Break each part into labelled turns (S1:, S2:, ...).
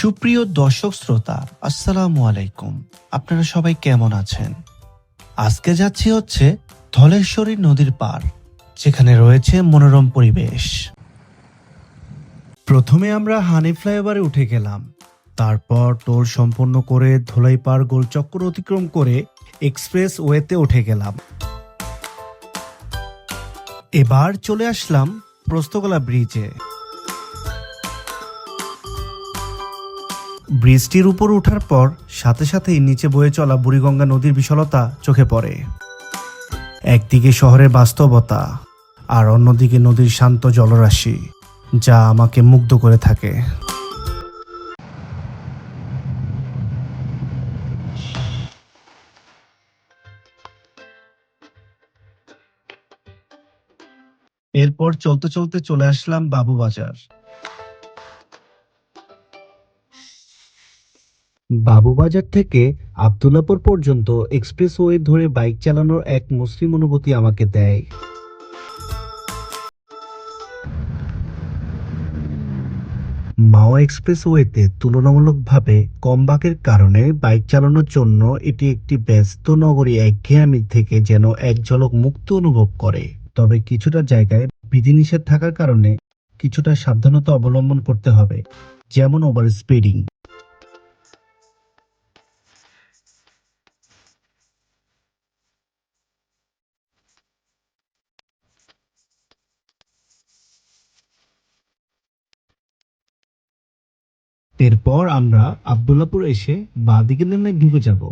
S1: সুপ্রিয় দর্শক শ্রোতা, আসসালামু আলাইকুম। আপনারা সবাই কেমন আছেন? আজকে যাচ্ছি হচ্ছে ধলেশ্বরী নদীর পার যেখানে রয়েছে মনোরম পরিবেশ। প্রথমে আমরা হানি ফ্লাইওভারে উঠে গেলাম। তারপর টোল সম্পন্ন করে ধলাই পার গোলচক্কর অতিক্রম করে এক্সপ্রেস ওয়েতে উঠে গেলাম। এবার চলে আসলাম প্রস্তকলা ব্রিজে। ব্রিজটির উপর ওঠার পর সাথে সাথেই নিচে বয়ে চলা বুড়িগঙ্গা নদীর বিশালতা চোখে পড়ে। একদিকে শহরের বাস্তবতা আর অন্যদিকে নদীর শান্ত জলরাশি, যা আমাকে মুগ্ধ করে থাকে। এরপর চলতে চলতে চলে আসলাম বাবু বাজার বাবুবাজার থেকে আবদুল্লাপুর পর্যন্ত এক্সপ্রেসওয়ে ধরে বাইক চালানোর এক মুসলিম অনুভূতি আমাকে দেয়। মাও এক্সপ্রেসওয়েতে তুলনামূলকভাবে কম বাঁকের কারণে বাইক চালানোর জন্য এটি একটি ব্যস্ত নগরী একঘেয়ামি থেকে যেন এক ঝলক মুক্ত অনুভব করে। তবে কিছুটা জায়গায় বিধিনিষেধ থাকার কারণে কিছুটা সাবধানতা অবলম্বন করতে হবে, যেমন ওভার স্পিডিং এরপর আমরা আবদুল্লাপুর এসে বাঁদিকে লেনে ঢুকে যাব।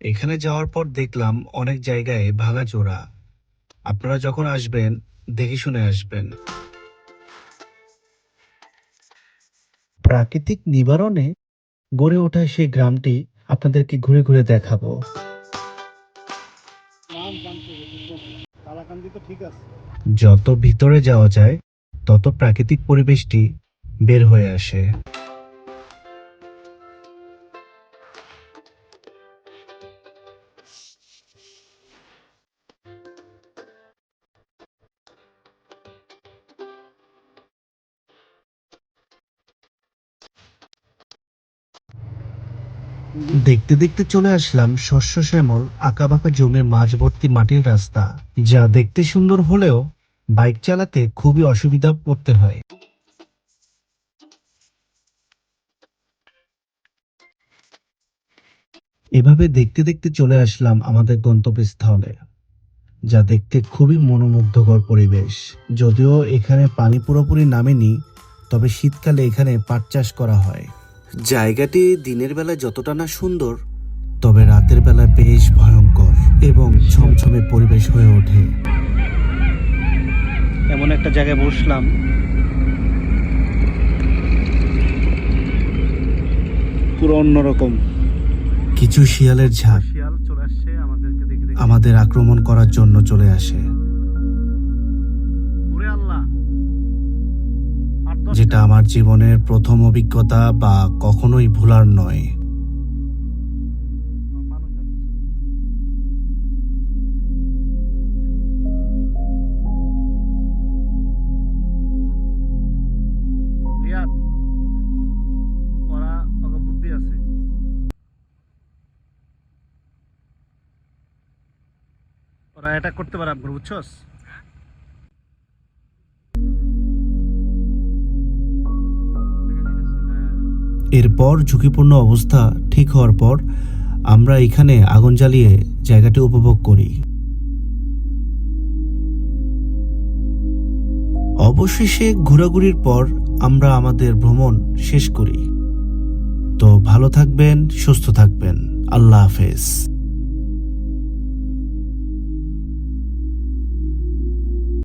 S1: এখানে যাওয়ার পর দেখলাম অনেক জায়গায় ভাঙাচোরা। আপনারা যখন আসবেন, দেখে শুনে আসবেন। প্রাকৃতিক নিবারণে গড়ে ওঠা সেই গ্রামটি আপনাদেরকে ঘুরে ঘুরে দেখাবো। যত ভিতরে যাওয়া যায় তত প্রাকৃতিক পরিবেশটি বের হয়ে আসে। দেখতে দেখতে চলে আসলাম শস্য শ্যামল, আঁকাবাঁকা জমির মাঝবর্তী মাটির রাস্তা, যা দেখতে সুন্দর হলেও বাইক চালাতে খুবই অসুবিধা পড়তে হয়। এভাবে দেখতে দেখতে চলে আসলাম আমাদের গন্তব্যস্থলে, যা দেখতে খুবই মনোমুগ্ধকর পরিবেশ। যদিও এখানে পানি পুরোপুরি নামেনি, তবে শীতকালে এখানে পাট চাষ করা হয়। জায়গাটি দিনের বেলা যতটা না সুন্দর তবে রাতের বেলা বেশ ভয়ঙ্কর এবং ছমছমে পরিবেশ হয়ে ওঠে।
S2: এমন একটা জায়গায় বসলাম। পুরো অন্যরকম।
S1: কিছু শিয়ালের ঝাঁক আমাদের আক্রমণ করার জন্য চলে আসে। যেটা আমার জীবনের প্রথম অভিজ্ঞতা বা কখনোই ভুলার নয়।
S2: এটা করতে পারে আপনার বুঝছস?
S1: এরপর ঝুঁকিপূর্ণ অবস্থা ঠিক হওয়ার পর আমরা এখানে আগুন জ্বালিয়ে জায়গাটি উপভোগ করি। অবশেষে ঘোরাঘুরির পর আমরা আমাদের ভ্রমণ শেষ করি। তো ভালো থাকবেন, সুস্থ থাকবেন। আল্লাহ হাফেজ।